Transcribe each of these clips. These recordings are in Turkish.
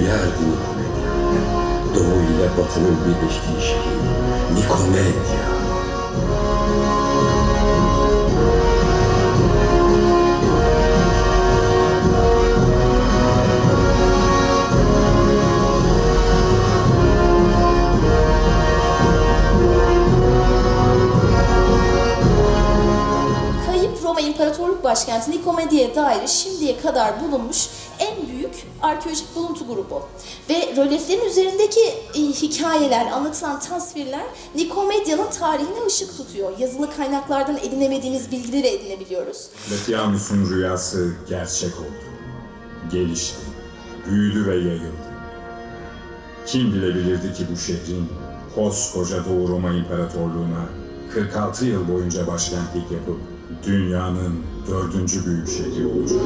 yerdi Nikomedya. Doğu ile batının birleştiği şehir. Nikomedya. Roma İmparatorluk Başkenti Nikomedia'ya dair şimdiye kadar bulunmuş en büyük arkeolojik buluntu grubu. Ve rölyeflerin üzerindeki e, hikayeler, anlatılan tasvirler Nikomedia'nın tarihine ışık tutuyor. Yazılı kaynaklardan edinemediğimiz bilgileri edinebiliyoruz. Letianus'un rüyası gerçek oldu. Gelişti, büyüdü ve yayıldı. Kim bilebilirdi ki bu şehrin koskoca Doğu Roma İmparatorluğu'na 46 yıl boyunca başkentlik yapıp dünyanın dördüncü büyük şehri olacak.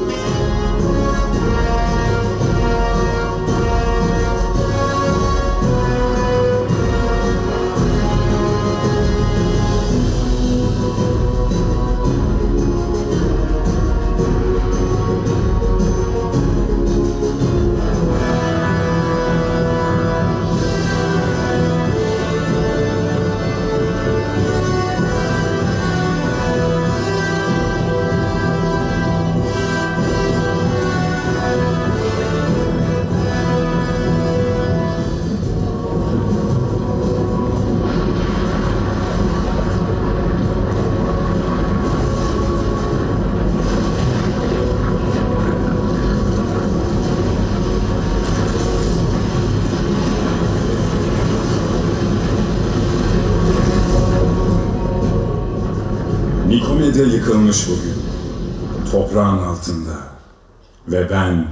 Nikomedya yıkılmış bugün. Toprağın altında. Ve ben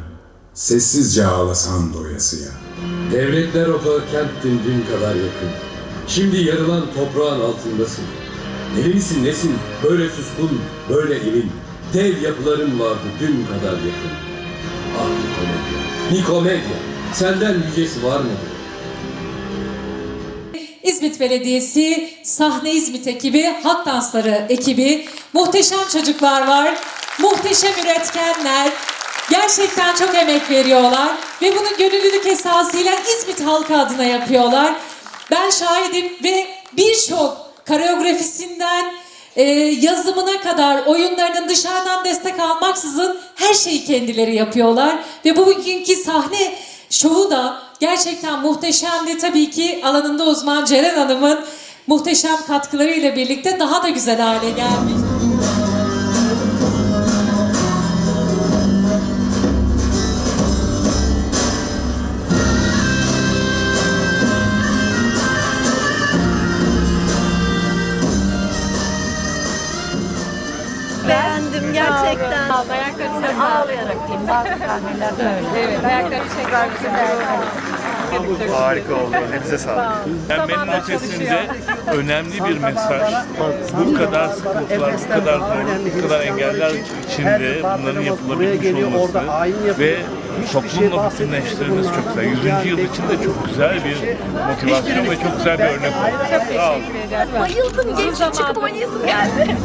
sessizce ağlasam doyasıya. Devletler o kentin dün kadar yakın. Şimdi yarılan toprağın altındasın. Deli misin nesin? Böyle suskun, böyle emin. Dev yapıların vardı dün kadar yakın. Ah Nikomedya, Nikomedya. Senden yücesi var mıdır? İzmit Belediyesi, Sahne İzmit ekibi, Halk Dansları ekibi, muhteşem çocuklar var, muhteşem üretkenler. Gerçekten çok emek veriyorlar ve bunu gönüllülük esasıyla İzmit halkı adına yapıyorlar. Ben şahidim ve birçok koreografisinden e, yazımına kadar oyunlarının dışarıdan destek almaksızın her şeyi kendileri yapıyorlar. Ve bu bugünkü sahne şovu da gerçekten muhteşemdi. Tabii ki alanında uzman Ceren Hanım'ın muhteşem katkılarıyla birlikte daha da güzel hale gelmiş. Gerçekten. Ayaklarını ağlayarak diyeyim. Bazı sahnelerde öyle. Evet, ayakları tekrar Harika oldu. Hepinize sağlık. Beğenmenin ötesinde önemli bir mesaj. Bu kadar sıkıntılar, bu kadar zorluk, bu kadar engeller içinde bunların yapılabilmiş olması ve toplumla bütünleştirmeniz çok güzel. 100. yıl için de çok güzel bir motivasyon ve çok güzel bir örnek oldu. Sağ olun. Bayıldım. Genç çıkıp oynayasım geldi.